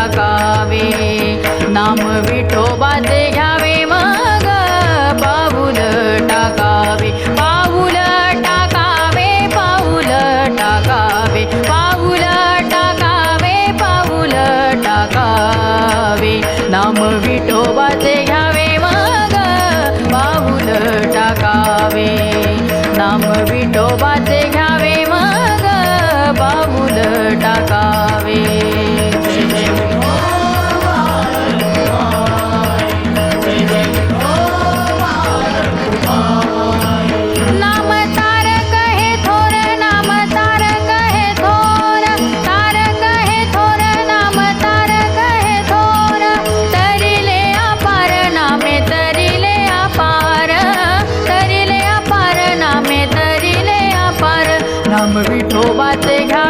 टाकावे नाम विठोबाचे घ्यावे मग पाऊल टाकावे. पाऊल टाकावे पाऊल टाकावे. पाऊल टाकावे पाऊल टाकावे. नाम विठोबाचे घ्यावे मग पाऊल टाकावे. नाम विठोबाचे घ्या विठोबाचे घ्या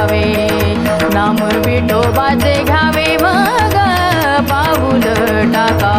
जावे नामूर विठोबाचे घ्यावे मग पाऊल टाका